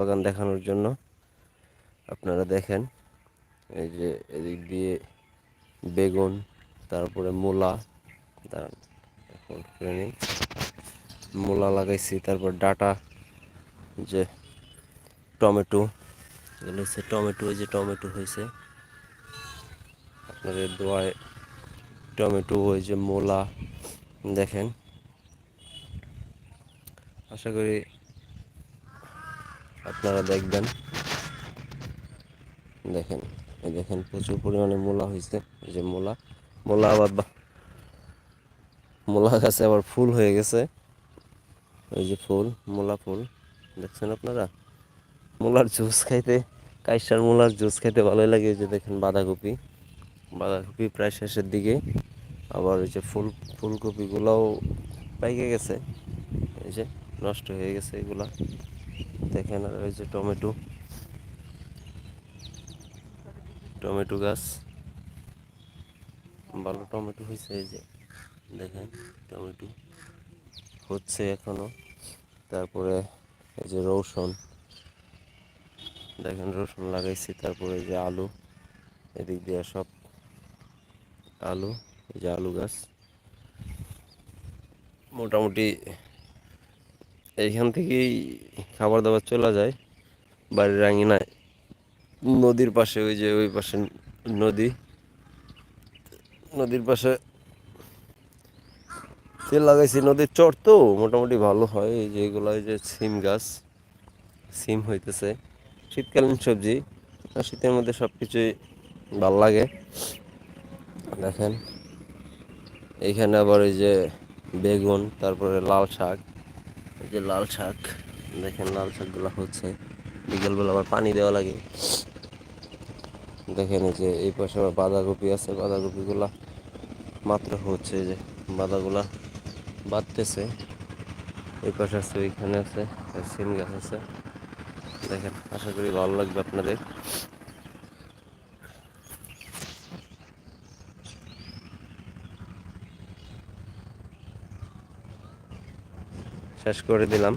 বাগান দেখানোর জন্য আপনারা দেখেন, এই যে এদিক দিয়ে বেগুন, তারপরে মূলা, দাঁড়ান। মূলা লাগাইছি, তারপর ডাটা যে টমেটো, এগুলো হচ্ছে টমেটো, এই যে টমেটো হয়েছে, আপনাদের দোয়ায় টমেটো ওই যে মূলা, দেখেন, আশা করি আপনারা দেখবেন। দেখেন দেখেন প্রচুর পরিমাণে মূলা হয়েছে যে মূলা। মূলা আবার মূলা গাছে আবার ফুল হয়ে গেছে। এই যে ফুল, মূলা ফুল। দেখছেন আপনারা? মূলার জুস খাইতে, কাইসার মূলার জুস খাইতে ভালোই লাগে। যে দেখেন বাঁধাকপি। বাঁধাকপি প্রায় শেষের দিকে। আবার ওই যে ফুল, ফুলকপিগুলোও পাইকে গেছে। এই যে নষ্ট হয়ে গেছে এগুলা। দেখেন, আর ওই যে টমেটো। টমেটো গাছ। ভালো টমেটো হয়েছে, এই যে দেখেন, টমেটো হচ্ছে এখনও। তারপরে এই যে রসুন। দেখেন, রসুন লাগাইছি, তারপরে এই যে আলু। এদিক দিয়ে সব আলু, এই যে আলু গাছ। মোটামুটি এইখান থেকেই খাবার দাবার চলে যায়। বাড়ির আঙিনায়, নদীর পাশে, ওই যে ওই পাশে নদী। নদীর পাশে তেল লাগাইছি, নদীর চর তো, মোটামুটি ভালো হয়। এই যে এগুলো যে সিম গাছ, সিম হইতেছে। শীতকালীন সবজি, আর শীতের মধ্যে সব কিছুই ভালো লাগে। দেখেন, এইখানে আবার ওই যে বেগুন, তারপরে লাল শাক। এই যে লাল শাক, দেখেন লাল শাকগুলো হচ্ছে। বিকেলবেলা আবার পানি দেওয়া লাগে। দেখেন এই যে, এই পাশে আবার বাঁধাকপি আছে, বাঁধাকপিগুলা মাত্র হচ্ছে যে, বাঁধাগুলা বাঁধতেছে এই পাশে আছে, ওইখানে আছে সিম গাছ আছে। দেখেন, আশা করি ভালো লাগবে আপনাদের। শেষ করে দিলাম।